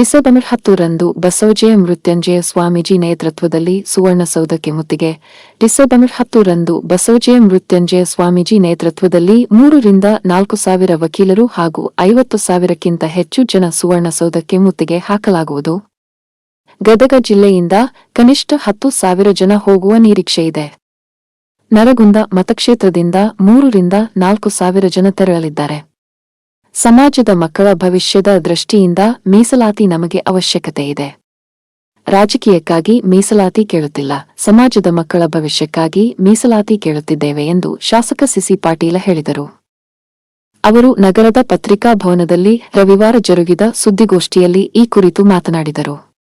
December ಹತ್ತರಂದು ಬಸವಜಯ ಮೃತ್ಯುಂಜಯ ಸ್ವಾಮೀಜಿ ನೇತೃತ್ವದಲ್ಲಿ ಸುವರ್ಣಸೌಧಕ್ಕೆ ಮುತ್ತಿಗೆ. ಡಿಸೆಂಬರ್ ಹತ್ತರಂದು ಬಸವಜಯ ಮೃತ್ಯುಂಜಯ ಸ್ವಾಮೀಜಿ ನೇತೃತ್ವದಲ್ಲಿ ಮೂರರಿಂದ ನಾಲ್ಕು ಸಾವಿರ ವಕೀಲರು ಹಾಗೂ ಐವತ್ತು ಸಾವಿರಕ್ಕಿಂತ ಹೆಚ್ಚು ಜನ ಸುವರ್ಣಸೌಧಕ್ಕೆ ಮುತ್ತಿಗೆ ಹಾಕಲಾಗುವುದು. ಗದಗ ಜಿಲ್ಲೆಯಿಂದ ಕನಿಷ್ಠ ಹತ್ತು ಸಾವಿರ ಜನ ಹೋಗುವ ನಿರೀಕ್ಷೆಯಿದೆ ನರಗುಂದ ಮತಕ್ಷೇತ್ರದಿಂದ ಮೂರರಿಂದ ನಾಲ್ಕು ಸಾವಿರ ಜನ ತೆರಳಲಿದ್ದಾರೆ. ಸಮಾಜದ ಮಕ್ಕಳ ಭವಿಷ್ಯದ ದೃಷ್ಟಿಯಿಂದ ಮೀಸಲಾತಿ ನಮಗೆ ಅವಶ್ಯಕತೆ ಇದೆ. ರಾಜಕೀಯಕ್ಕಾಗಿ ಮೀಸಲಾತಿ ಕೇಳುತ್ತಿಲ್ಲ. ಸಮಾಜದ ಮಕ್ಕಳ ಭವಿಷ್ಯಕ್ಕಾಗಿ ಮೀಸಲಾತಿ ಕೇಳುತ್ತಿದ್ದೇವೆ ಎಂದು ಶಾಸಕ ಸಿಸಿ ಪಾಟೀಲ ಹೇಳಿದರು. ಅವರು ನಗರದ ಪತ್ರಿಕಾ ಭವನದಲ್ಲಿ ರವಿವಾರ ಜರುಗಿದ ಸುದ್ದಿಗೋಷ್ಠಿಯಲ್ಲಿ ಈ ಕುರಿತು ಮಾತನಾಡಿದರು.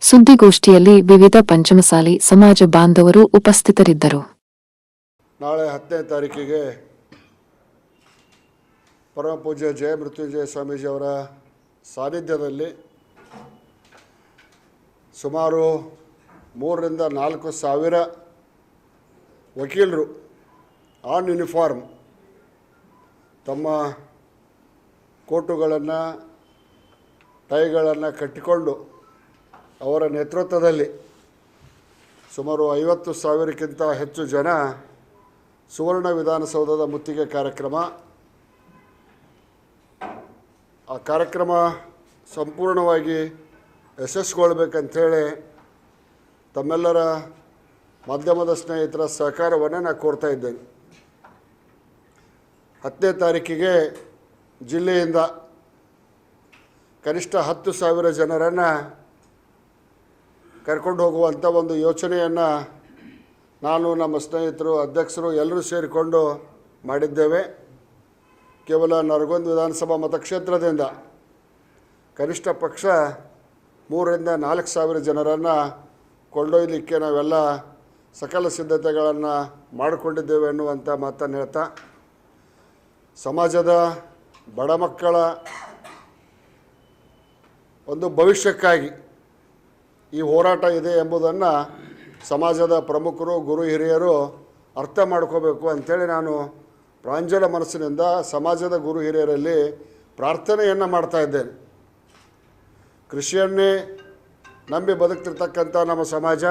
ಸುದ್ದಿಗೋಷ್ಠಿಯಲ್ಲಿ ವಿವಿಧ ಪಂಚಮಸಾಲಿ ಸಮಾಜ ಬಾಂಧವರು ಉಪಸ್ಥಿತರಿದ್ದರು. ನಾಳೆ ಹತ್ತನೇ ತಾರೀಕಿಗೆ ಪರಮ ಪೂಜ್ಯ ಜಯ ಮೃತ್ಯುಂಜಯ ಸ್ವಾಮೀಜಿಯವರ ಸಾನ್ನಿಧ್ಯದಲ್ಲಿ ಸುಮಾರು ಮೂರರಿಂದ ನಾಲ್ಕು ಸಾವಿರ ವಕೀಲರು ಆನ್ ಯೂನಿಫಾರ್ಮ್ ತಮ್ಮ ಕೋಟುಗಳನ್ನು, ಟೈಗಳನ್ನು ಕಟ್ಟಿಕೊಂಡು ಅವರ ನೇತೃತ್ವದಲ್ಲಿ ಸುಮಾರು ಐವತ್ತು ಸಾವಿರಕ್ಕಿಂತ ಹೆಚ್ಚು ಜನ ಸುವರ್ಣ ವಿಧಾನಸೌಧದ ಮುತ್ತಿಗೆ ಕಾರ್ಯಕ್ರಮ ಆ ಕಾರ್ಯಕ್ರಮ ಸಂಪೂರ್ಣವಾಗಿ ಯಶಸ್ಸುಗೊಳ್ಬೇಕಂಥೇಳಿ ತಮ್ಮೆಲ್ಲರ ಮಾಧ್ಯಮದ ಸ್ನೇಹಿತರ ಸಹಕಾರವನ್ನು ನಾನು ಕೋರ್ತಾ ಇದ್ದೇನೆ. ಹತ್ತನೇ ತಾರೀಕಿಗೆ ಜಿಲ್ಲೆಯಿಂದ ಕನಿಷ್ಠ ಹತ್ತು ಸಾವಿರ ಜನರನ್ನು ಕರ್ಕೊಂಡು ಹೋಗುವಂಥ ಒಂದು ಯೋಚನೆಯನ್ನು ನಾನು ನಮ್ಮ ಸ್ನೇಹಿತರು, ಅಧ್ಯಕ್ಷರು ಎಲ್ಲರೂ ಸೇರಿಕೊಂಡು ಮಾಡಿದ್ದೇವೆ. ಕೇವಲ ನರಗೊಂದ್ ವಿಧಾನಸಭಾ ಮತಕ್ಷೇತ್ರದಿಂದ ಕನಿಷ್ಠ ಪಕ್ಷ ಮೂರರಿಂದ ನಾಲ್ಕು ಸಾವಿರ ಜನರನ್ನು ಕೊಂಡೊಯ್ಯಲಿಕ್ಕೆ ನಾವೆಲ್ಲ ಸಕಲ ಸಿದ್ಧತೆಗಳನ್ನು ಮಾಡಿಕೊಂಡಿದ್ದೇವೆ ಅನ್ನುವಂಥ ಮಾತನ್ನು ಹೇಳ್ತಾ, ಸಮಾಜದ ಬಡ ಮಕ್ಕಳ ಒಂದು ಭವಿಷ್ಯಕ್ಕಾಗಿ ಈ ಹೋರಾಟ ಇದೆ ಎಂಬುದನ್ನು ಸಮಾಜದ ಪ್ರಮುಖರು, ಗುರು, ಹಿರಿಯರು ಅರ್ಥ ಮಾಡ್ಕೋಬೇಕು ಅಂಥೇಳಿ ನಾನು ಪ್ರಾಂಜಲ ಮನಸ್ಸಿನಿಂದ ಸಮಾಜದ ಗುರು ಹಿರಿಯರಲ್ಲಿ ಪ್ರಾರ್ಥನೆಯನ್ನು ಮಾಡ್ತಾ ಇದ್ದೇನೆ. ಕೃಷಿಯನ್ನೇ ನಂಬಿ ಬದುಕ್ತಿರ್ತಕ್ಕಂಥ ನಮ್ಮ ಸಮಾಜ,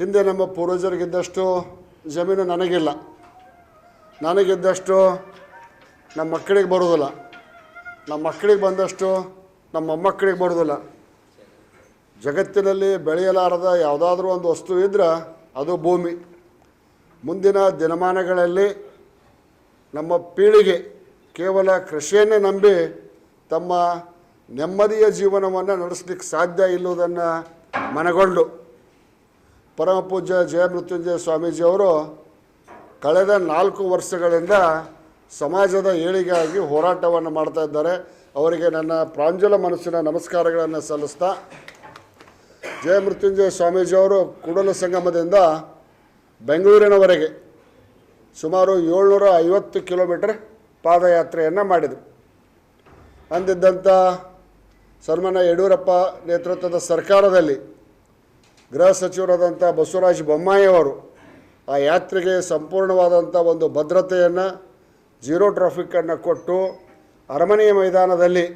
ಹಿಂದೆ ನಮ್ಮ ಪೂರ್ವಜರಿಗಿದ್ದಷ್ಟು ಜಮೀನು ನನಗಿಲ್ಲ. ನನಗಿದ್ದಷ್ಟು ನಮ್ಮ ಮಕ್ಕಳಿಗೆ ಬರೋದಿಲ್ಲ ನಮ್ಮ ಮಕ್ಕಳಿಗೆ ಬಂದಷ್ಟು ನಮ್ಮ ಮೊಮ್ಮಕ್ಕಳಿಗೆ ಬರೋದಿಲ್ಲ ಜಗತ್ತಿನಲ್ಲಿ ಬೆಳೆಯಲಾರದ ಯಾವುದಾದ್ರೂ ಒಂದು ವಸ್ತು ಇದ್ರೆ ಅದು ಭೂಮಿ. ಮುಂದಿನ ದಿನಮಾನಗಳಲ್ಲಿ ನಮ್ಮ ಪೀಳಿಗೆ ಕೇವಲ ಕೃಷಿಯನ್ನೇ ನಂಬಿ ತಮ್ಮ ನೆಮ್ಮದಿಯ ಜೀವನವನ್ನು ನಡೆಸಲಿಕ್ಕೆ ಸಾಧ್ಯ ಇಲ್ಲುವುದನ್ನು ಮನಗೊಂಡು ಪರಮಪೂಜ್ಯ ಜಯಮೃತ್ಯುಂಜಯ ಜಯ ಮೃತ್ಯುಂಜಯ ಸ್ವಾಮೀಜಿಯವರು ಕಳೆದ ನಾಲ್ಕು ವರ್ಷಗಳಿಂದ ಸಮಾಜದ ಏಳಿಗೆಯಾಗಿ ಹೋರಾಟವನ್ನು ಮಾಡ್ತಾ ಇದ್ದಾರೆ. ಅವರಿಗೆ ನನ್ನ ಪ್ರಾಂಜಲ ಮನಸ್ಸಿನ ನಮಸ್ಕಾರಗಳನ್ನು ಸಲ್ಲಿಸ್ತಾ ಜಯಮೃತ್ಯುಂಜಯ ಸ್ವಾಮೀಜಿಯವರು ಕೂಡಲ ಸಂಗಮದಿಂದ ಬೆಂಗಳೂರಿನವರೆಗೆ ಸುಮಾರು ಏಳ್ನೂರ ಐವತ್ತು ಕಿಲೋಮೀಟರ್ ಪಾದಯಾತ್ರೆಯನ್ನು ಮಾಡಿದರು. ಅಂದಿದ್ದಂಥ ಸನ್ಮಾನ್ಯ ಯಡಿಯೂರಪ್ಪ ನೇತೃತ್ವದ ಸರ್ಕಾರದಲ್ಲಿ ಗೃಹ ಸಚಿವರಾದಂಥ ಬಸವರಾಜ ಬೊಮ್ಮಾಯಿಯವರು ಆ ಯಾತ್ರೆಗೆ ಸಂಪೂರ್ಣವಾದಂಥ ಒಂದು ಭದ್ರತೆಯನ್ನು, ಜೀರೋ ಟ್ರಾಫಿಕ್ಕನ್ನು ಕೊಟ್ಟು ಅರಮನೆಯ ಮೈದಾನದಲ್ಲಿ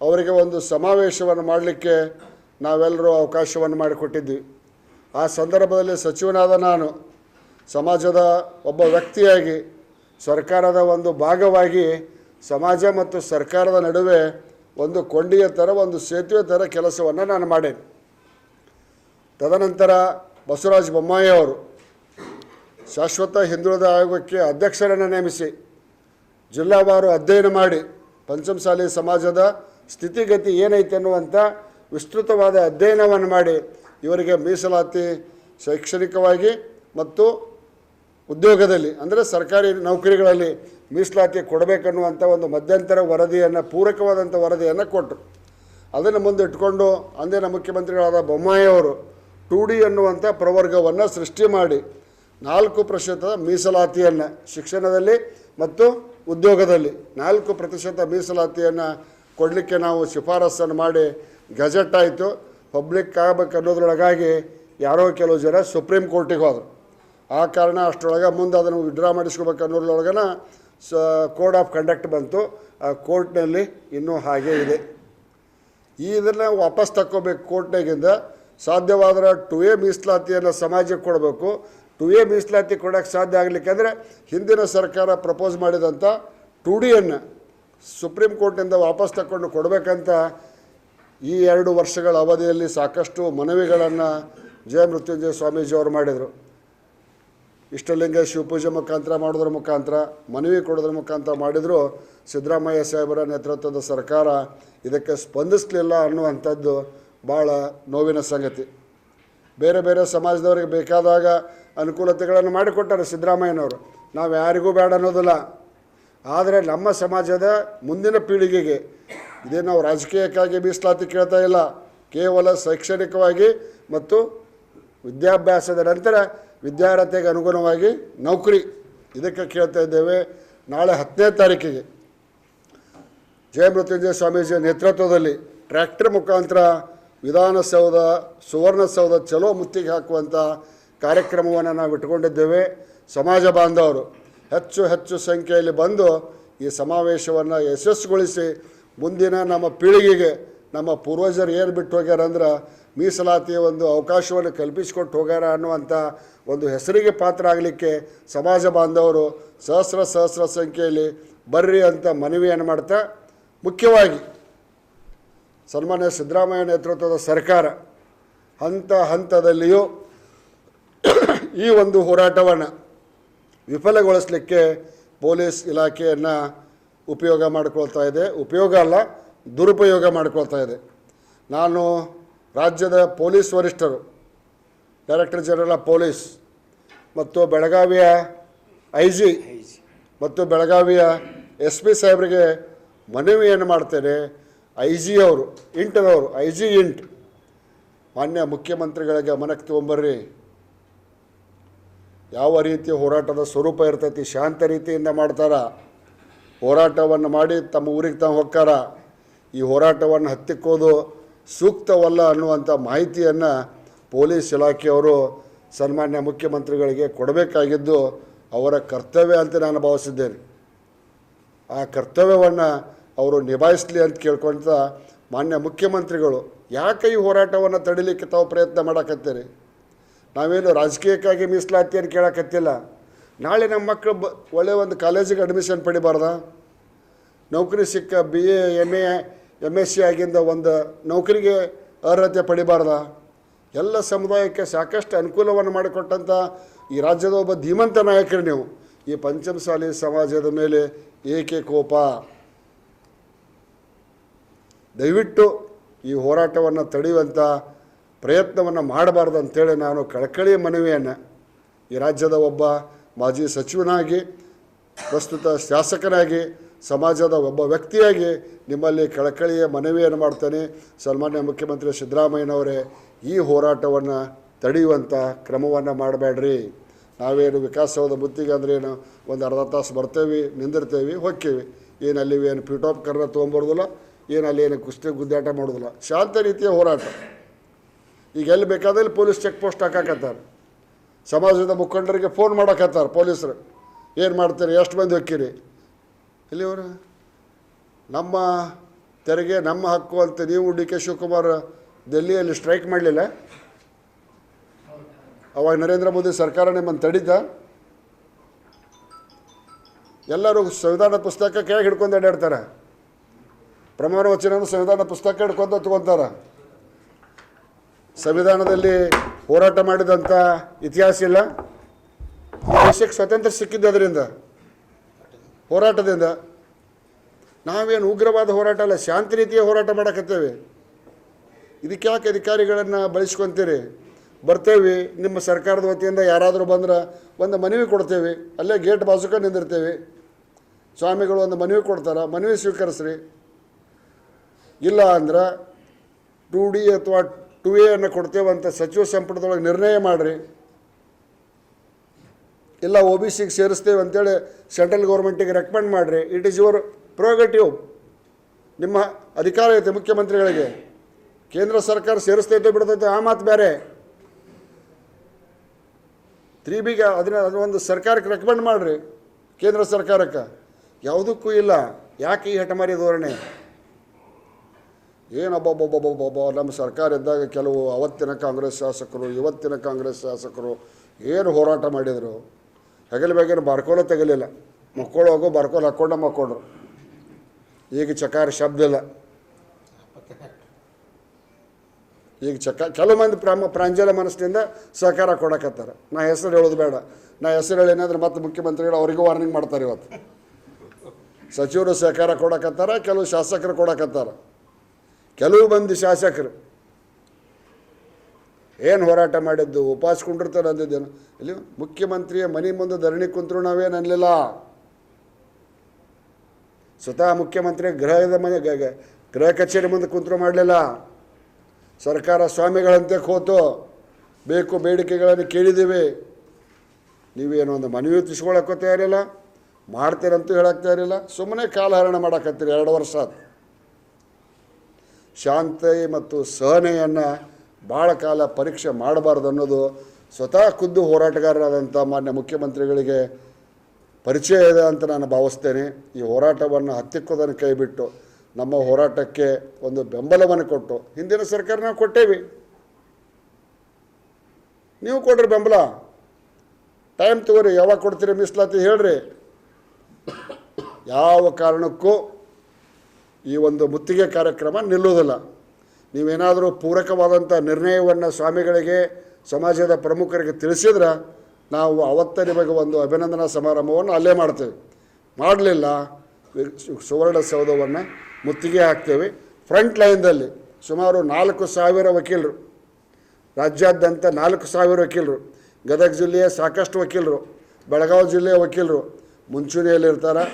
ಅವರಿಗೆ ಒಂದು ಸಮಾವೇಶವನ್ನು ಮಾಡಲಿಕ್ಕೆ ನಾವೆಲ್ಲರೂ ಅವಕಾಶವನ್ನು ಮಾಡಿಕೊಟ್ಟಿದ್ವಿ. ಆ ಸಂದರ್ಭದಲ್ಲಿ ಸಚಿವನಾದ ನಾನು ಸಮಾಜದ ಒಬ್ಬ ವ್ಯಕ್ತಿಯಾಗಿ, ಸರ್ಕಾರದ ಒಂದು ಭಾಗವಾಗಿ, ಸಮಾಜ ಮತ್ತು ಸರ್ಕಾರದ ನಡುವೆ ಒಂದು ಕೊಂಡಿಯ ಥರ, ಒಂದು ಸೇತುವೆ ಥರ ಕೆಲಸವನ್ನು ನಾನು ಮಾಡೇನೆ ತದನಂತರ ಬಸವರಾಜ ಬೊಮ್ಮಾಯಿ ಅವರು ಶಾಶ್ವತ ಹಿಂದುಳಿದ ಆಯೋಗಕ್ಕೆ ಅಧ್ಯಕ್ಷರನ್ನು ನೇಮಿಸಿ, ಜಿಲ್ಲಾವಾರು ಅಧ್ಯಯನ ಮಾಡಿ ಪಂಚಮಸಾಲಿ ಸಮಾಜದ ಸ್ಥಿತಿಗತಿ ಏನೈತೆ ಅನ್ನುವಂಥ ವಿಸ್ತೃತವಾದ ಅಧ್ಯಯನವನ್ನು ಮಾಡಿ, ಇವರಿಗೆ ಮೀಸಲಾತಿ ಶೈಕ್ಷಣಿಕವಾಗಿ ಮತ್ತು ಉದ್ಯೋಗದಲ್ಲಿ, ಅಂದರೆ ಸರ್ಕಾರಿ ನೌಕರಿಗಳಲ್ಲಿ ಮೀಸಲಾತಿ ಕೊಡಬೇಕನ್ನುವಂಥ ಒಂದು ಮಧ್ಯಂತರ ವರದಿಯನ್ನು ಪೂರಕವಾದಂಥ ವರದಿಯನ್ನು ಕೊಟ್ಟರು ಅದನ್ನು ಮುಂದೆ ಇಟ್ಕೊಂಡು ಅಂದಿನ ಮುಖ್ಯಮಂತ್ರಿಗಳಾದ ಬೊಮ್ಮಾಯಿಯವರು ಟು ಡಿ ಅನ್ನುವಂಥ ಪ್ರವರ್ಗವನ್ನು ಸೃಷ್ಟಿ ಮಾಡಿ, ನಾಲ್ಕು ಪ್ರತಿಶತ ಮೀಸಲಾತಿಯನ್ನು ಶಿಕ್ಷಣದಲ್ಲಿ ಮತ್ತು ಉದ್ಯೋಗದಲ್ಲಿ ನಾಲ್ಕು ಪ್ರತಿಶತ ಮೀಸಲಾತಿಯನ್ನು ಕೊಡಲಿಕ್ಕೆ ನಾವು ಶಿಫಾರಸನ್ನು ಮಾಡಿ ಗೆಜೆಟ್ ಆಯಿತು. ಪಬ್ಲಿಕ್ ಆಗಬೇಕು ಅನ್ನೋದ್ರೊಳಗಾಗಿ ಯಾರೋ ಕೆಲವು ಜನ ಸುಪ್ರೀಂ ಕೋರ್ಟಿಗೆ ಹೋದರು. ಆ ಕಾರಣ ಅಷ್ಟರೊಳಗೆ ಮುಂದೆ ಅದನ್ನು ವಿಡ್ರಾ ಮಾಡಿಸ್ಕೋಬೇಕು ಅನ್ನೋದ್ರೊಳಗನ ಸ ಕೋಡ್ ಆಫ್ ಕಂಡಕ್ಟ್ ಬಂತು. ಆ ಕೋರ್ಟ್ನಲ್ಲಿ ಇನ್ನೂ ಹಾಗೇ ಇದೆ. ಈ ಇದನ್ನು ವಾಪಸ್ ತಕ್ಕೋಬೇಕು ಕೋರ್ಟ್ನಾಗಿಂದ. ಸಾಧ್ಯವಾದರೆ ಟು ಎ ಮೀಸಲಾತಿಯನ್ನು ಸಮಾಜಕ್ಕೆ ಕೊಡಬೇಕು. ಟು ಎ ಮೀಸಲಾತಿ ಕೊಡೋಕ್ಕೆ ಸಾಧ್ಯ ಆಗಲಿಕ್ಕೆಂದರೆ ಹಿಂದಿನ ಸರ್ಕಾರ ಪ್ರಪೋಸ್ ಮಾಡಿದಂಥ ಟು ಡಿಯನ್ನು ಸುಪ್ರೀಂ ಕೋರ್ಟ್ನಿಂದ ವಾಪಸ್ ತಕ್ಕೊಂಡು ಕೊಡಬೇಕಂತ ಈ ಎರಡು ವರ್ಷಗಳ ಅವಧಿಯಲ್ಲಿ ಸಾಕಷ್ಟು ಮನವಿಗಳನ್ನು ಜಯ ಮೃತ್ಯುಂಜಯ ಸ್ವಾಮೀಜಿಯವರು ಮಾಡಿದರು. ಇಷ್ಟಲಿಂಗ ಶಿವಪೂಜೆ ಮುಖಾಂತರ ಮಾಡೋದ್ರ ಮುಖಾಂತರ, ಮನವಿ ಕೊಡೋದ್ರ ಮುಖಾಂತರ ಮಾಡಿದರೂ ಸಿದ್ದರಾಮಯ್ಯ ಸಾಹೇಬರ ನೇತೃತ್ವದ ಸರ್ಕಾರ ಇದಕ್ಕೆ ಸ್ಪಂದಿಸಲಿಲ್ಲ ಅನ್ನುವಂಥದ್ದು ಭಾಳ ನೋವಿನ ಸಂಗತಿ. ಬೇರೆ ಬೇರೆ ಸಮಾಜದವ್ರಿಗೆ ಬೇಕಾದಾಗ ಅನುಕೂಲತೆಗಳನ್ನು ಮಾಡಿಕೊಟ್ಟಾರೆ ಸಿದ್ದರಾಮಯ್ಯನವರು. ನಾವು ಯಾರಿಗೂ ಬೇಡ ಅನ್ನೋದಿಲ್ಲ. ಆದರೆ ನಮ್ಮ ಸಮಾಜದ ಮುಂದಿನ ಪೀಳಿಗೆಗೆ ಇದೇ ನಾವು ರಾಜಕೀಯಕ್ಕಾಗಿ ಮೀಸಲಾತಿ ಕೇಳ್ತಾ ಇಲ್ಲ. ಕೇವಲ ಶೈಕ್ಷಣಿಕವಾಗಿ ಮತ್ತು ವಿದ್ಯಾಭ್ಯಾಸದ ನಂತರ ವಿದ್ಯಾರ್ಹತೆಗೆ ಅನುಗುಣವಾಗಿ ನೌಕರಿ ಇದಕ್ಕೆ ಕೇಳ್ತಾ ಇದ್ದೇವೆ. ನಾಳೆ ಹತ್ತನೇ ತಾರೀಕಿಗೆ ಜಯ ಮೃತ್ಯುಂಜಯ ಸ್ವಾಮೀಜಿಯ ನೇತೃತ್ವದಲ್ಲಿ ಟ್ರ್ಯಾಕ್ಟರ್ ಮುಖಾಂತರ ವಿಧಾನಸೌಧ, ಸುವರ್ಣಸೌಧ ಚಲೋ ಮುತ್ತಿಗೆ ಹಾಕುವಂಥ ಕಾರ್ಯಕ್ರಮವನ್ನು ನಾವು ಇಟ್ಕೊಂಡಿದ್ದೇವೆ. ಸಮಾಜ ಬಾಂಧವರು ಹೆಚ್ಚು ಹೆಚ್ಚು ಸಂಖ್ಯೆಯಲ್ಲಿ ಬಂದು ಈ ಸಮಾವೇಶವನ್ನು ಯಶಸ್ಸುಗೊಳಿಸಿ ಮುಂದಿನ ನಮ್ಮ ಪೀಳಿಗೆಗೆ ನಮ್ಮ ಪೂರ್ವಜರು ಏನು ಬಿಟ್ಟು ಹೋಗ್ಯಾರ ಅಂದ್ರೆ ಮೀಸಲಾತಿಯ ಒಂದು ಅವಕಾಶವನ್ನು ಕಲ್ಪಿಸಿಕೊಟ್ಟು ಹೋಗ್ಯಾರ ಅನ್ನುವಂಥ ಒಂದು ಹೆಸರಿಗೆ ಪಾತ್ರ ಆಗಲಿಕ್ಕೆ ಸಮಾಜ ಬಾಂಧವರು ಸಹಸ್ರ ಸಹಸ್ರ ಸಂಖ್ಯೆಯಲ್ಲಿ ಬರ್ರಿ ಅಂತ ಮನವಿಯನ್ನು ಮಾಡ್ತಾ, ಮುಖ್ಯವಾಗಿ ಸನ್ಮಾನ್ಯ ಸಿದ್ದರಾಮಯ್ಯ ನೇತೃತ್ವದ ಸರ್ಕಾರ ಹಂತ ಹಂತದಲ್ಲಿಯೂ ಈ ಒಂದು ಹೋರಾಟವನ್ನು ವಿಫಲಗೊಳಿಸಲಿಕ್ಕೆ ಪೊಲೀಸ್ ಇಲಾಖೆಯನ್ನು ಉಪಯೋಗ ಮಾಡಿಕೊಳ್ತಾ ಇದೆ. ಉಪಯೋಗ ಅಲ್ಲ, ದುರುಪಯೋಗ ಮಾಡಿಕೊಳ್ತಾ ಇದೆ. ನಾನು ರಾಜ್ಯದ ಪೊಲೀಸ್ ವರಿಷ್ಠರು ಡೈರೆಕ್ಟರ್ ಜನರಲ್ ಆಫ್ ಪೊಲೀಸ್ ಮತ್ತು ಬೆಳಗಾವಿಯ ಐ ಜಿ ಮತ್ತು ಬೆಳಗಾವಿಯ ಎಸ್ ಪಿ ಸಾಹೇಬರಿಗೆ ಮನವಿಯನ್ನು ಮಾಡ್ತೇನೆ ಐ ಜಿ ಅವರು ಇಂಟರವರು ಐ ಜಿ ಇಂಟ್ ಮಾನ್ಯ ಮುಖ್ಯಮಂತ್ರಿಗಳ ಗಮನಕ್ಕೆ ತೊಗೊಂಬರ್ರಿ. ಯಾವ ರೀತಿಯ ಹೋರಾಟದ ಸ್ವರೂಪ ಇರ್ತೈತಿ, ಶಾಂತ ರೀತಿಯಿಂದ ಮಾಡ್ತಾರ, ಹೋರಾಟವನ್ನು ಮಾಡಿ ತಮ್ಮ ಊರಿಗೆ ತಾವು ಹೊಕ್ಕಾರ ಈ ಹೋರಾಟವನ್ನು ಹತ್ತಿಕ್ಕೋದು ಸೂಕ್ತವಲ್ಲ ಅನ್ನುವಂಥ ಮಾಹಿತಿಯನ್ನು ಪೊಲೀಸ್ ಇಲಾಖೆಯವರು ಸನ್ಮಾನ್ಯ ಮುಖ್ಯಮಂತ್ರಿಗಳಿಗೆ ಕೊಡಬೇಕಾಗಿದ್ದು ಅವರ ಕರ್ತವ್ಯ ಅಂತ ನಾನು ಭಾವಿಸಿದ್ದೇನೆ. ಆ ಕರ್ತವ್ಯವನ್ನು ಅವರು ನಿಭಾಯಿಸಲಿ ಅಂತ ಕೇಳ್ಕೊಂತ ಮಾನ್ಯ ಮುಖ್ಯಮಂತ್ರಿಗಳು, ಯಾಕೆ ಈ ಹೋರಾಟವನ್ನು ತಡಿಲಿಕ್ಕೆ ತಾವು ಪ್ರಯತ್ನ ಮಾಡಕತ್ತೀರಿ? ನಾವೇನು ರಾಜಕೀಯಕ್ಕಾಗಿ ಮೀಸಲಾತಿ ಅಂತ ಕೇಳಕತ್ತಿಲ್ಲ. ನಾಳೆ ನಮ್ಮ ಮಕ್ಕಳು ಬ ಒಳ್ಳೆಯ ಒಂದು ಕಾಲೇಜಿಗೆ ಅಡ್ಮಿಷನ್ ಪಡಿಬಾರ್ದ? ನೌಕರಿ ಸಿಕ್ಕ B A M A M S C ಆಗಿಂದ ಒಂದು ನೌಕರಿಗೆ ಅರ್ಹತೆ ಪಡಿಬಾರ್ದ? ಎಲ್ಲ ಸಮುದಾಯಕ್ಕೆ ಸಾಕಷ್ಟು ಅನುಕೂಲವನ್ನು ಮಾಡಿಕೊಟ್ಟಂಥ ಈ ರಾಜ್ಯದ ಒಬ್ಬ ಧೀಮಂತ ನಾಯಕರು ನೀವು. ಈ ಪಂಚಮಸಾಲಿ ಸಮಾಜದ ಮೇಲೆ ಏಕೆ ಕೋಪ? ದಯವಿಟ್ಟು ಈ ಹೋರಾಟವನ್ನು ತಡೆಯುವಂಥ ಪ್ರಯತ್ನವನ್ನು ಮಾಡಬಾರ್ದು ಅಂತೇಳಿ ನಾನು ಕಳಕಳಿಯ ಮನವಿಯನ್ನು ಈ ರಾಜ್ಯದ ಒಬ್ಬ ಮಾಜಿ ಸಚಿವನಾಗಿ, ಪ್ರಸ್ತುತ ಶಾಸಕನಾಗಿ ಸಮಾಜದ ಒಬ್ಬ ವ್ಯಕ್ತಿಯಾಗಿ ನಿಮ್ಮಲ್ಲಿ ಕಳಕಳಿಯ ಮನವಿಯನ್ನು ಮಾಡ್ತೇನೆ. ಸನ್ಮಾನ್ಯ ಮುಖ್ಯಮಂತ್ರಿ ಸಿದ್ದರಾಮಯ್ಯನವರೇ, ಈ ಹೋರಾಟವನ್ನು ತಡೆಯುವಂಥ ಕ್ರಮವನ್ನು ಮಾಡಬೇಡ್ರಿ. ನಾವೇನು ವಿಕಾಸವಾದ ಮುತ್ತಿಗೆ ಅಂದ್ರೆ ಏನು? ಒಂದು ಅರ್ಧ ತಾಸು ಬರ್ತೇವೆ, ನಿಂದಿರ್ತೇವೆ, ಹೊಕ್ಕೇವಿ. ಏನು ಅಲ್ಲಿ ಏನು ಪೀಠೋಪಕರಣ ತೊಗೊಂಬರೋದಿಲ್ಲ ಏನು ಅಲ್ಲಿ ಏನು ಕುಸ್ತಿ ಗುದ್ದಾಟ ಮಾಡೋದಿಲ್ಲ. ಶಾಂತ ರೀತಿಯ ಹೋರಾಟ. ಈಗ ಎಲ್ಲಿ ಬೇಕಾದಲ್ಲಿ ಪೊಲೀಸ್ ಚೆಕ್ ಪೋಸ್ಟ್ ಹಾಕಾಕತ್ತಾರೆ. ಸಮಾಜದ ಮುಖಂಡರಿಗೆ ಫೋನ್ ಮಾಡೋಕತ್ತಾರೆ ಪೊಲೀಸರು. ಏನು ಮಾಡ್ತೀರಿ ಎಷ್ಟು ಮಂದಿ ಹೊಕ್ಕಿರಿ? ಇಲ್ಲಿ ಅವರು ನಮ್ಮ ತೆರಿಗೆ, ನಮ್ಮ ಹಕ್ಕು ಅಂತ ನೀವು ಡಿ ಕೆ ಶಿವಕುಮಾರ್ ಡೆಲ್ಲಿಯಲ್ಲಿ ಸ್ಟ್ರೈಕ್ ಮಾಡಲಿಲ್ಲ? ಅವಾಗ ನರೇಂದ್ರ ಮೋದಿ ಸರ್ಕಾರ ನಿಮ್ಮನ್ನು ತಡೀತ ಎಲ್ಲರೂ ಸಂವಿಧಾನ ಪುಸ್ತಕ ಕೆಳಗೆ ಹಿಡ್ಕೊಂಡು ಅಡ್ಡಾಡ್ತಾರೆ. ಪ್ರಮಾಣ ವಚನ ಸಂವಿಧಾನ ಪುಸ್ತಕ ಹಿಡ್ಕೊಂಡು ತಗೊತಾರೆ ಸಂವಿಧಾನದಲ್ಲಿ ಹೋರಾಟ ಮಾಡಿದಂಥ ಇತಿಹಾಸ ಇಲ್ಲ. ದೇಶಕ್ಕೆ ಸ್ವಾತಂತ್ರ್ಯ ಸಿಕ್ಕಿದ್ದು ಅದರಿಂದ. ಹೋರಾಟದಿಂದ ನಾವೇನು ಉಗ್ರವಾದ ಹೋರಾಟ ಅಲ್ಲ, ಶಾಂತಿ ರೀತಿಯ ಹೋರಾಟ ಮಾಡಕತ್ತೇವೆ. ಇದಕ್ಕೆ ಯಾಕೆ ಅಧಿಕಾರಿಗಳನ್ನು ಬಳಸ್ಕೊತೀರಿ? ಬರ್ತೇವೆ, ನಿಮ್ಮ ಸರ್ಕಾರದ ವತಿಯಿಂದ ಯಾರಾದರೂ ಬಂದ್ರೆ ಒಂದು ಮನವಿ ಕೊಡ್ತೇವೆ, ಅಲ್ಲೇ ಗೇಟ್ ಬಾಜುಕ ನಿಂದಿರ್ತೇವೆ. ಸ್ವಾಮಿಗಳು ಒಂದು ಮನವಿ ಕೊಡ್ತಾರೆ, ಮನವಿ ಸ್ವೀಕರಿಸ್ರಿ. ಇಲ್ಲ ಅಂದ್ರೆ ಟು ಡಿ ಅಥವಾ ಟು ಎ ಅನ್ನು ಕೊಡ್ತೇವಂತ ಸಚಿವ ಸಂಪುಟದೊಳಗೆ ನಿರ್ಣಯ ಮಾಡಿರಿ. ಇಲ್ಲ ಒ ಬಿ ಸಿಗೆ ಸೇರಿಸ್ತೇವೆ ಅಂತೇಳಿ ಸೆಂಟ್ರಲ್ ಗೌರ್ಮೆಂಟಿಗೆ ರೆಕಮೆಂಡ್ ಮಾಡಿರಿ. ಇಟ್ ಈಸ್ ಯುವರ್ ಪ್ರೋಗೇಟಿವ್ ನಿಮ್ಮ ಅಧಿಕಾರ ಐತೆ ಮುಖ್ಯಮಂತ್ರಿಗಳಿಗೆ. ಕೇಂದ್ರ ಸರ್ಕಾರ ಸೇರಿಸ್ತೈತೆ ಬಿಡ್ತೈತೆ ಆ ಮಾತು ಬೇರೆ ತ್ರೀ ಬಿಗೆ ಅದನ್ನ ಅದೊಂದು ಸರ್ಕಾರಕ್ಕೆ ರೆಕಮೆಂಡ್ ಮಾಡಿರಿ. ಕೇಂದ್ರ ಸರ್ಕಾರಕ್ಕೆ. ಯಾವುದಕ್ಕೂ ಇಲ್ಲ. ಯಾಕೆ ಈ ಹಠಮಾರಿ ಧೋರಣೆ? ಏನೊಬ್ಬೊಬ್ಬೊಬ್ಬೊಬ್ಬೊಬ್ಬ ನಮ್ಮ ಸರ್ಕಾರ ಇದ್ದಾಗ ಕೆಲವು ಅವತ್ತಿನ ಕಾಂಗ್ರೆಸ್ ಶಾಸಕರು, ಇವತ್ತಿನ ಕಾಂಗ್ರೆಸ್ ಶಾಸಕರು ಏನು ಹೋರಾಟ ಮಾಡಿದರು? ಹೆಗಲ ಬೇಗೇನು ಬಾರ್ಕೋಲ ತೆಗಲಿಲ್ಲ. ಮಕ್ಕಳೋಗು ಬಾರ್ಕೋಲ್ ಹಾಕ್ಕೊಂಡ ಮಕ್ಕೊಂಡ್ರು ಈಗ ಚಕಾರ ಶಬ್ದ ಇಲ್ಲ. ಈಗ ಚಕ, ಕೆಲವು ಮಂದಿ ಪ್ರಾಮ, ಪ್ರಾಂಜಲ ಮನಸ್ಸಿನಿಂದ ಸಹಕಾರ ಕೊಡಕತ್ತಾರ. ನಾ ಹೆಸರು ಹೇಳೋದು ಬೇಡ. ನಾ ಹೆಸರು ಹೇಳಿನಂದ್ರೆ ಮತ್ತೆ ಮುಖ್ಯಮಂತ್ರಿಗಳು ಅವ್ರಿಗೂ ವಾರ್ನಿಂಗ್ ಮಾಡ್ತಾರೆ ಇವತ್ತು. ಸಚಿವರು ಸಹಕಾರ ಕೊಡಕತ್ತಾರ, ಕೆಲವು ಶಾಸಕರು ಕೊಡಕತ್ತಾರ. ಕೆಲವು ಮಂದಿ ಶಾಸಕರು ಏನು ಹೋರಾಟ ಮಾಡಿದ್ದು? ಉಪವಾಸ ಕುಂಡಿರ್ತಾರೆ ಅಂದಿದ್ದೇನು ಇಲ್ಲಿ ಮುಖ್ಯಮಂತ್ರಿಯ ಮನೆ ಮುಂದೆ ಧರಣಿ ಕುಂತರು ನಾವೇನು ಅನ್ನಲಿಲ್ಲ ಸ್ವತಃ ಮುಖ್ಯಮಂತ್ರಿ ಗೃಹದ ಮನೆ ಗೃಹ ಕಚೇರಿ ಮುಂದೆ ಕುಂತರು ಮಾಡಲಿಲ್ಲ. ಸರ್ಕಾರ ಸ್ವಾಮಿಗಳಂತೆ ಹೋತು. ಬೇಕು ಬೇಡಿಕೆಗಳನ್ನು ಕೇಳಿದ್ದೀವಿ. ನೀವೇನೋ ಒಂದು ಮನವಿ ತಿಸ್ಕೊಳಕ್ಕೂ ತಯಾರಿಲ್ಲ ಮಾಡ್ತೀರಂತೂ ಹೇಳಕ್ಕೆ ಇರಲಿಲ್ಲ. ಸುಮ್ಮನೆ ಕಾಲಹರಣ ಮಾಡಕತ್ತೀರಿ ಎರಡು ವರ್ಷ ಶಾಂತಿ ಮತ್ತು ಸಹನೆಯನ್ನು ಭಾಳ ಕಾಲ ಪರೀಕ್ಷೆ ಮಾಡಬಾರ್ದು ಅನ್ನೋದು ಸ್ವತಃ ಖುದ್ದು ಹೋರಾಟಗಾರರಾದಂಥ ಮಾನ್ಯ ಮುಖ್ಯಮಂತ್ರಿಗಳಿಗೆ ಪರಿಚಯ ಇದೆ ಅಂತ ನಾನು ಭಾವಿಸ್ತೇನೆ. ಈ ಹೋರಾಟವನ್ನು ಹತ್ತಿಕ್ಕೋದನ್ನು ಕೈಬಿಟ್ಟು ನಮ್ಮ ಹೋರಾಟಕ್ಕೆ ಒಂದು ಬೆಂಬಲವನ್ನು ಕೊಟ್ಟು ಹಿಂದಿನ ಸರ್ಕಾರ ನಾವು ಕೊಟ್ಟೇವಿ. ನೀವು ಕೊಡ್ರಿ ಬೆಂಬಲ. ಟೈಮ್ ತಗೋರಿ, ಯಾವಾಗ ಕೊಡ್ತೀರಿ ಮೀಸಲಾತಿ ಹೇಳ್ರಿ. ಯಾವ ಕಾರಣಕ್ಕೂ ಈ ಒಂದು ಮುತ್ತಿಗೆ ಕಾರ್ಯಕ್ರಮ ನಿಲ್ಲುವುದಿಲ್ಲ. ನೀವೇನಾದರೂ ಪೂರಕವಾದಂಥ ನಿರ್ಣಯವನ್ನು ಸ್ವಾಮಿಗಳಿಗೆ, ಸಮಾಜದ ಪ್ರಮುಖರಿಗೆ ತಿಳಿಸಿದ್ರೆ ನಾವು ಅವತ್ತೇ ನಿಮಗೆ ಒಂದು ಅಭಿನಂದನಾ ಸಮಾರಂಭವನ್ನು ಅಲ್ಲೇ ಮಾಡ್ತೇವೆ. ಮಾಡಲಿಲ್ಲ ಸುವರ್ಣಸೌಧವನ್ನು ಮುತ್ತಿಗೆ ಹಾಕ್ತೇವೆ. ಫ್ರಂಟ್ ಲೈನ್ದಲ್ಲಿ ಸುಮಾರು ನಾಲ್ಕು ಸಾವಿರ ವಕೀಲರು, ರಾಜ್ಯಾದ್ಯಂತ ನಾಲ್ಕು ಸಾವಿರ ವಕೀಲರು, ಗದಗ ಜಿಲ್ಲೆಯ ಸಾಕಷ್ಟು ವಕೀಲರು, ಬೆಳಗಾವಿ ಜಿಲ್ಲೆಯ ವಕೀಲರು ಮುಂಚೂಣಿಯಲ್ಲಿರ್ತಾರೆ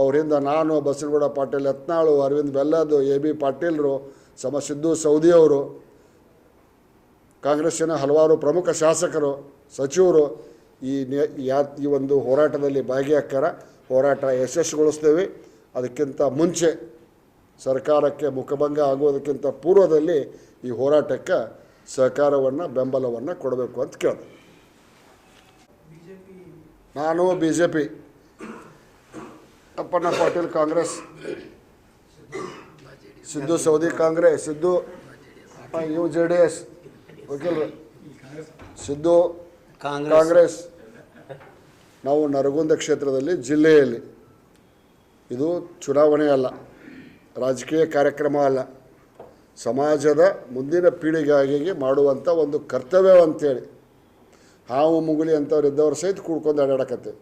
ಅವರಿಂದ ನಾನು ಬಸನಗೌಡ ಪಾಟೀಲ್, ಯತ್ನಾಳು, ಅರವಿಂದ್ ಬೆಲ್ಲದು ಎ ಬಿ ಪಾಟೀಲ್ರು ಸಮ ಸಿದ್ದು ಸೌದಿಯವರು ಕಾಂಗ್ರೆಸ್ಸಿನ ಹಲವಾರು ಪ್ರಮುಖ ಶಾಸಕರು ಸಚಿವರು ಈ ಯಾ ಈ ಒಂದು ಹೋರಾಟದಲ್ಲಿ ಭಾಗಿಯಾಕ್ಕಾರ ಹೋರಾಟ ಯಶಸ್ವಿಗೊಳಿಸ್ತೇವೆ. ಅದಕ್ಕಿಂತ ಮುಂಚೆ ಸರ್ಕಾರಕ್ಕೆ ಮುಖಭಂಗ ಆಗುವುದಕ್ಕಿಂತ ಪೂರ್ವದಲ್ಲಿ ಈ ಹೋರಾಟಕ್ಕೆ ಸಹಕಾರವನ್ನು ಬೆಂಬಲವನ್ನು ಕೊಡಬೇಕು ಅಂತ ಕೇಳಿದೆ. ನಾನು B J P Appanna Patil Congress. Siddu Saudi Congress Siddu ಯು ಇವು J D S Siddu Congress. ನಾವು ನರಗುಂದ ಕ್ಷೇತ್ರದಲ್ಲಿ ಜಿಲ್ಲೆಯಲ್ಲಿ. ಇದು ಚುನಾವಣೆ ಅಲ್ಲ ರಾಜಕೀಯ ಕಾರ್ಯಕ್ರಮ ಅಲ್ಲ. ಸಮಾಜದ ಮುಂದಿನ ಪೀಳಿಗೆಗಾಗಿ ಮಾಡುವಂಥ ಒಂದು ಕರ್ತವ್ಯ ಅಂತೇಳಿ. ಹಾವು ಮುಗುಳಿ ಅಂಥವ್ರು ಇದ್ದವ್ರು ಸಹಿತ ಕೂಡ್ಕೊಂಡು ಅಡ್ಯಾಡಕತ್ತೇವೆ.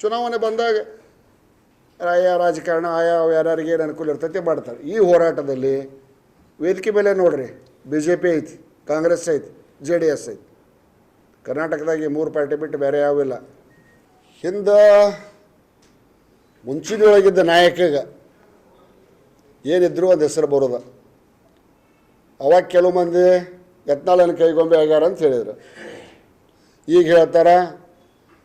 ಚುನಾವಣೆ ಬಂದಾಗ ಆಯಾ ರಾಜಕಾರಣ, ಆಯಾ ಯಾರ್ಯಾರಿಗೆ ಏನು ಅನುಕೂಲ ಇರ್ತೈತೆ ಮಾಡ್ತಾರೆ. ಈ ಹೋರಾಟದಲ್ಲಿ ವೇದಿಕೆ ಮೇಲೆ ನೋಡ್ರಿ ಬಿ ಜೆ ಪಿ ಐತಿ, ಕಾಂಗ್ರೆಸ್ ಐತಿ, ಜೆ ಡಿ ಎಸ್ ಐತಿ. ಕರ್ನಾಟಕದಾಗೆ ಮೂರು ಪಾರ್ಟಿ ಬಿಟ್ಟು ಬೇರೆ ಯಾವಿಲ್ಲ ಹಿಂದೆ ಮುಂಚಿನೊಳಗಿದ್ದ ನಾಯಕಗ ಏನಿದ್ರು ಒಂದು ಹೆಸರು ಬರೋದ. ಅವಾಗ ಕೆಲವು ಮಂದಿ ಯತ್ನಾಳನ ಕೈಗೊಂಬೆ ಆಗ್ಯಾರ ಅಂತ ಹೇಳಿದರು. ಈಗ ಹೇಳ್ತಾರ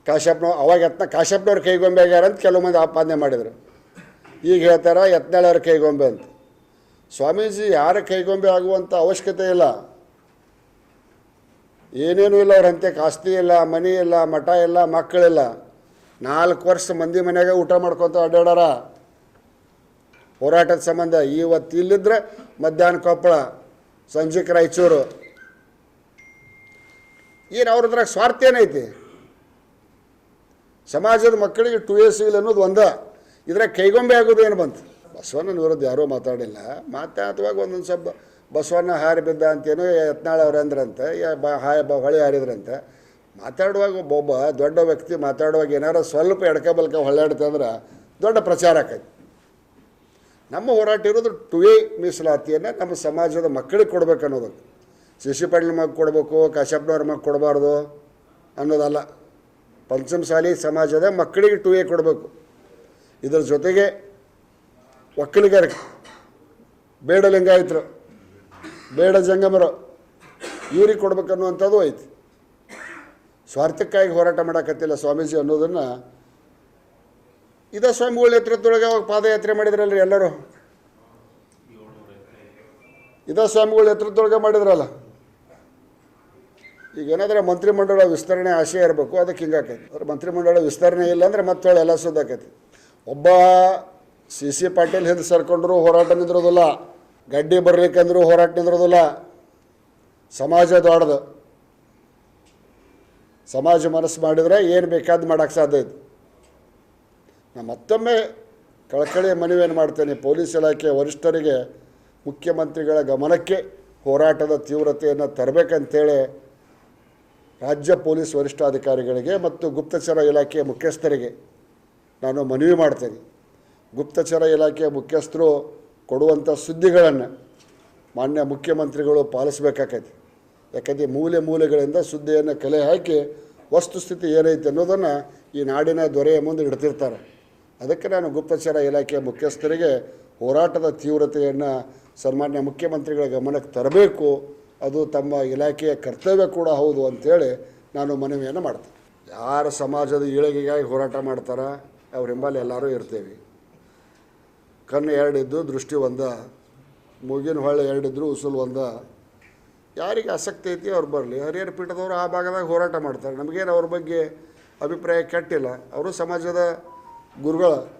ಕಾಶ್ಯಪ್ನ ಅವಾಗ ಯತ್ನ, ಕಾಶ್ಯಪ್ನವ್ರ ಕೈಗೊಂಬೆ ಆಗ್ಯಾರ ಅಂತ ಕೆಲವು ಮಂದಿ ಆಪಾದನೆ ಮಾಡಿದರು. ಈಗ ಹೇಳ್ತಾರೆ ಯತ್ನಾಳವ್ರ ಕೈಗೊಂಬೆ ಅಂತ. ಸ್ವಾಮೀಜಿ ಯಾರ ಕೈಗೊಂಬೆ ಆಗುವಂಥ ಅವಶ್ಯಕತೆ ಇಲ್ಲ. ಏನೇನೂ ಇಲ್ಲ ಅವ್ರಂತೆ ಕಾಸ್ತಿ ಇಲ್ಲ, ಮನಿ ಇಲ್ಲ, ಮಠ ಇಲ್ಲ, ಮಕ್ಕಳಿಲ್ಲ. ನಾಲ್ಕು ವರ್ಷ ಮಂದಿ ಮನೆಯಾಗ ಊಟ ಮಾಡ್ಕೊತ ಅಡ್ಡಾಡಾರ ಹೋರಾಟದ ಸಂಬಂಧ, ಇವತ್ತು ಇಲ್ಲಿದ್ರೆ ಮಧ್ಯಾಹ್ನ ಕೊಪ್ಪಳ ಸಂಜೆಗೆ ರಾಯಚೂರು. ಏನು ಅವ್ರದ್ರಾಗ ಸ್ವಾರ್ಥ ಏನೈತಿ ಸಮಾಜದ ಮಕ್ಕಳಿಗೆ ಟು ಎ ಸಿವಿಲ್ ಅನ್ನೋದು ಒಂದ. ಇದ್ರಾಗ ಕೈಗೊಂಬೆ ಆಗೋದು ಏನು ಬಂತು? ಬಸವಣ್ಣನ ವಿರುದ್ಧ ಯಾರೂ ಮಾತಾಡಿಲ್ಲ. ಮಾತಾಡುವಾಗ ಒಂದೊಂದು ಸ್ವಲ್ಪ ಬಸವಣ್ಣ ಹಾರಿ ಬಿದ್ದ ಅಂತೇನೋ ಯತ್ನಾಳ್ ಅವ್ರು ಅಂದ್ರಂತೆ ಯಾ ಬ ಹಾಯ್ ಬ ಹೊಳೆ ಹಾರಿದ್ರಂತೆ. ಮಾತಾಡುವಾಗ ಒಬ್ಬೊಬ್ಬ ದೊಡ್ಡ ವ್ಯಕ್ತಿ ಮಾತಾಡುವಾಗ ಏನಾರ ಸ್ವಲ್ಪ ಎಡಕ ಬಲ್ಕ ಹೊಳ್ಳಾಡ್ತಂದ್ರೆ ದೊಡ್ಡ ಪ್ರಚಾರ ಆಕೈತಿ. ನಮ್ಮ ಹೋರಾಟ ಇರೋದು ಟು ಎ ಮೀಸಲಾತಿಯನ್ನು ನಮ್ಮ ಸಮಾಜದ ಮಕ್ಕಳಿಗೆ ಕೊಡ್ಬೇಕು ಅನ್ನೋದು ಶಶಿ ಪಾಟೀಲ್ ಮಗ ಕೊಡಬೇಕು, ಕಾಶ್ಯಪ್ನವ್ರ ಮಗ ಕೊಡಬಾರ್ದು ಅನ್ನೋದಲ್ಲ. ಪಂಚಮಸಾಲಿ ಸಮಾಜದ ಮಕ್ಕಳಿಗೆ ಟು ಎ ಕೊಡಬೇಕು. ಇದರ ಜೊತೆಗೆ ಒಕ್ಕಲಿಗರಿಗೆ ಬೇಡ ಲಿಂಗಾಯತರು, ಬೇಡ ಜಂಗಮರು, ಇವ್ರಿಗೆ ಕೊಡ್ಬೇಕನ್ನುವಂಥದ್ದು ಐತಿ. ಸ್ವಾರ್ಥಕ್ಕಾಗಿ ಹೋರಾಟ ಮಾಡೋಕತ್ತಿಲ್ಲ ಸ್ವಾಮೀಜಿ ಅನ್ನೋದನ್ನು ಇದ ಸ್ವಾಮಿಗಳ ನೇತೃತ್ವದೊಳಗೆ ಅವಾಗ ಪಾದಯಾತ್ರೆ ಮಾಡಿದ್ರಲ್ರಿ ಎಲ್ಲರೂ? ಇದ ಸ್ವಾಮಿಗಳ ನೇತೃತ್ವದೊಳಗೆ ಮಾಡಿದ್ರಲ್ಲ? ಈಗ ಏನಾದ್ರೆ ಮಂತ್ರಿಮಂಡಲ ವಿಸ್ತರಣೆ ಆಶಯ ಇರಬೇಕು, ಅದಕ್ಕೆ ಹಿಂಗಾಕೈತಿ ಅವ್ರ ಮಂತ್ರಿಮಂಡಲ ವಿಸ್ತರಣೆ ಇಲ್ಲ ಅಂದ್ರೆ ಮತ್ತೆ ಎಲ್ಲ ಸುದ್ದಾಕೈತಿ ಒಬ್ಬ ಸಿ ಸಿ ಪಾಟೀಲ್ ಹಿಂದೆ ಸರ್ಕೊಂಡ್ರು ಹೋರಾಟ ನಿಂದಿರೋದಿಲ್ಲ. ಗಡ್ಡಿ ಬರ್ಲಿಕ್ಕಂದ್ರೂ ಹೋರಾಟ ನಿಂದಿರೋದಿಲ್ಲ. ಸಮಾಜ ದೊಡ್ಡದು. ಸಮಾಜ ಮನಸ್ಸು ಮಾಡಿದರೆ ಏನು ಬೇಕಾದ ಮಾಡೋಕ್ಕೆ ಸಾಧ್ಯ ಇದೆ ನಾನು ಮತ್ತೊಮ್ಮೆ ಕಳಕಳಿ ಮನವಿಯನ್ನು ಮಾಡ್ತೇನೆ. ಪೊಲೀಸ್ ಇಲಾಖೆ ವರಿಷ್ಠರಿಗೆ, ಮುಖ್ಯಮಂತ್ರಿಗಳ ಗಮನಕ್ಕೆ ಹೋರಾಟದ ತೀವ್ರತೆಯನ್ನು ತರಬೇಕಂತೇಳಿ ರಾಜ್ಯ ಪೊಲೀಸ್ ವರಿಷ್ಠಾಧಿಕಾರಿಗಳಿಗೆ ಮತ್ತು ಗುಪ್ತಚರ ಇಲಾಖೆಯ ಮುಖ್ಯಸ್ಥರಿಗೆ ನಾನು ಮನವಿ ಮಾಡ್ತೇನೆ. ಗುಪ್ತಚರ ಇಲಾಖೆಯ ಮುಖ್ಯಸ್ಥರು ಕೊಡುವಂಥ ಸುದ್ದಿಗಳನ್ನು ಮಾನ್ಯ ಮುಖ್ಯಮಂತ್ರಿಗಳು ಪಾಲಿಸ್ಬೇಕಾಕೈತಿ ಯಾಕಂದರೆ ಮೂಲೆ ಮೂಲೆಗಳಿಂದ ಸುದ್ದಿಯನ್ನು ಕಲೆ ಹಾಕಿ ವಸ್ತುಸ್ಥಿತಿ ಏನೈತೆ ಅನ್ನೋದನ್ನು ಈ ನಾಡಿನ ದೊರೆಯ ಮುಂದೆ ಇಡ್ತಿರ್ತಾರೆ. ಅದಕ್ಕೆ ನಾನು ಗುಪ್ತಚರ ಇಲಾಖೆಯ ಮುಖ್ಯಸ್ಥರಿಗೆ ಹೋರಾಟದ ತೀವ್ರತೆಯನ್ನು ಸನ್ಮಾನ್ಯ ಮುಖ್ಯಮಂತ್ರಿಗಳ ಗಮನಕ್ಕೆ ತರಬೇಕು. ಅದು ತಮ್ಮ ಇಲಾಖೆಯ ಕರ್ತವ್ಯ ಕೂಡ ಹೌದು ಅಂಥೇಳಿ ನಾನು ಮನವಿಯನ್ನು ಮಾಡ್ತೇನೆ. ಯಾರು ಸಮಾಜದ ಏಳಿಗೆಗಾಗಿ ಹೋರಾಟ ಮಾಡ್ತಾರ, ಅವ್ರ ಹಿಂಬಲ್ಲಿ ಎಲ್ಲರೂ ಇರ್ತೇವೆ. ಕಣ್ಣು ಎರಡಿದ್ದು, ದೃಷ್ಟಿ ಒಂದ. ಮೂಗಿನ ಹೊಳೆ ಎರಡಿದ್ರು ಉಸುಲು ಒಂದ. ಯಾರಿಗೆ ಆಸಕ್ತಿ ಐತಿ ಅವ್ರು ಬರಲಿ. ಹರಿಹರ ಪೀಠದವರು ಆ ಭಾಗದಾಗ ಹೋರಾಟ ಮಾಡ್ತಾರೆ. ನಮಗೇನು ಅವ್ರ ಬಗ್ಗೆ ಅಭಿಪ್ರಾಯ ಕೆಟ್ಟಿಲ್ಲ. ಅವರು ಸಮಾಜದ ಗುರುಗಳ